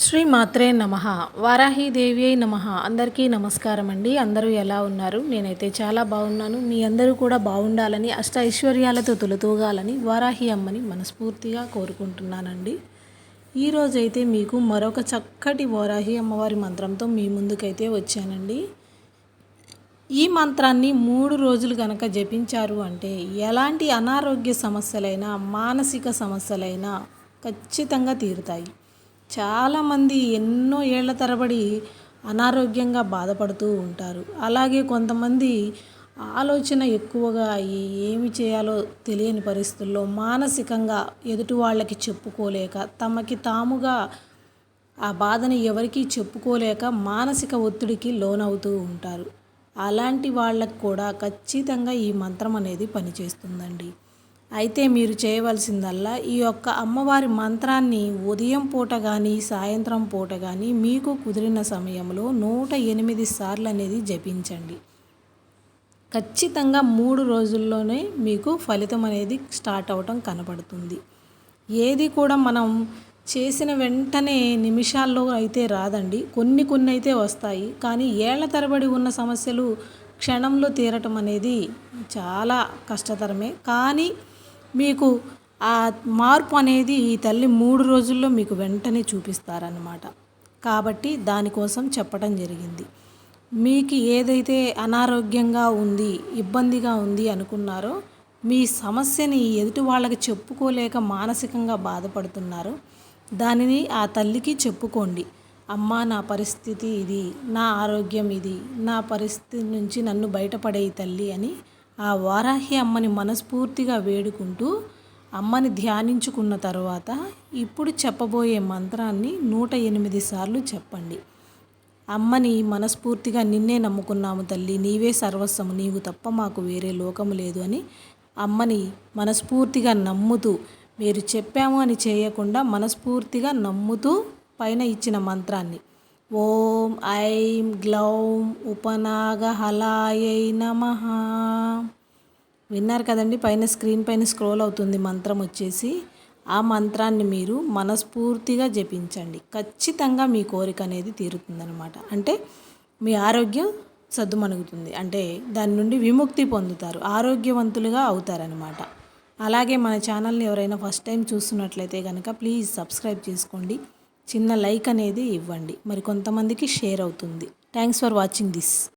శ్రీ మాత్రే నమ. వారాహీదేవి అయి నమ. అందరికీ నమస్కారం అండి. అందరూ ఎలా ఉన్నారు? నేనైతే చాలా బాగున్నాను. మీ అందరూ కూడా బాగుండాలని అష్ట ఐశ్వర్యాలతో తొలతూగాలని వారాహి అమ్మని మనస్ఫూర్తిగా కోరుకుంటున్నానండి. ఈరోజైతే మీకు మరొక చక్కటి వారాహి అమ్మవారి మంత్రంతో మీ ముందుకైతే వచ్చానండి. ఈ మంత్రాన్ని మూడు రోజులు కనుక జపించారు అంటే ఎలాంటి అనారోగ్య సమస్యలైనా మానసిక సమస్యలైనా ఖచ్చితంగా తీరుతాయి. చాలామంది ఎన్నో ఏళ్ళ తరబడి అనారోగ్యంగా బాధపడుతూ ఉంటారు. అలాగే కొంతమంది ఆలోచన ఎక్కువగా అయ్యి ఏమి చేయాలో తెలియని పరిస్థితుల్లో మానసికంగా ఎదుటి వాళ్ళకి చెప్పుకోలేక తమకి తాముగా ఆ బాధని ఎవరికీ చెప్పుకోలేక మానసిక ఒత్తిడికి లోనవుతూ ఉంటారు. అలాంటి వాళ్ళకు కూడా ఖచ్చితంగా ఈ మంత్రం అనేది పనిచేస్తుందండి. అయితే మీరు చేయవలసిందల్లా ఈ యొక్క అమ్మవారి మంత్రాన్ని ఉదయం పూట కానీ సాయంత్రం పూట కానీ మీకు కుదిరిన సమయంలో నూట ఎనిమిది సార్లు అనేది జపించండి. ఖచ్చితంగా మూడు రోజుల్లోనే మీకు ఫలితం అనేది స్టార్ట్ అవటం కనపడుతుంది ఏది కూడా మనం చేసిన వెంటనే నిమిషాల్లో అయితే రాదండి. కొన్ని కొన్ని అయితే వస్తాయి. కానీ ఏళ్ళ తరబడి ఉన్న సమస్యలు క్షణంలో తీరటం అనేది చాలా కష్టతరమే. కానీ మీకు ఆ మార్పు అనేది ఈ తల్లి మూడు రోజుల్లో మీకు వెంటనే చూపిస్తారన్నమాట. కాబట్టి దానికోసం చెప్పడం జరిగింది. మీకు ఏదైతే అనారోగ్యంగా ఉంది ఇబ్బందిగా ఉంది అనుకున్నారో మీ సమస్యని ఎదుటి వాళ్ళకి చెప్పుకోలేక మానసికంగా బాధపడుతున్నారో దానిని ఆ తల్లికి చెప్పుకోండి. అమ్మ నా పరిస్థితి ఇది నా ఆరోగ్యం ఇది నా పరిస్థితి నుంచి నన్ను బయటపడే తల్లి అని ఆ వారాహి అమ్మని మనస్ఫూర్తిగా వేడుకుంటూ అమ్మని ధ్యానించుకున్న తర్వాత ఇప్పుడు చెప్పబోయే మంత్రాన్ని నూట ఎనిమిది సార్లు చెప్పండి. అమ్మని మనస్ఫూర్తిగా నిన్నే నమ్ముకున్నాము తల్లి నీవే సర్వస్వము నీవు తప్ప మాకు వేరే లోకము లేదు అని అమ్మని మనస్ఫూర్తిగా నమ్ముతూ మీరు చెప్పాము అని చేయకుండా మనస్ఫూర్తిగా నమ్ముతూ పైన ఇచ్చిన మంత్రాన్ని. ఓం ఐం గ్లౌం ఉపనాగహలాయై నమ. విన్నారు కదండి పైన స్క్రీన్ పైన స్క్రోల్ అవుతుంది మంత్రం వచ్చేసి. ఆ మంత్రాన్ని మీరు మనస్ఫూర్తిగా జపించండి. ఖచ్చితంగా మీ కోరిక అనేది తీరుతుందనమాట అంటే మీ ఆరోగ్యం సద్దుమణుగుతుంది. అంటే దాని నుండి విముక్తి పొందుతారు. ఆరోగ్యవంతులుగా అవుతారనమాట అలాగే మన ఛానల్ని ఎవరైనా ఫస్ట్ టైం చూస్తున్నట్లయితే కనుక ప్లీజ్ సబ్స్క్రైబ్ చేసుకోండి. చిన్న లైక్ అనేది ఇవ్వండి. మరి కొంతమందికి షేర్ అవుతుంది. Thanks for watching this.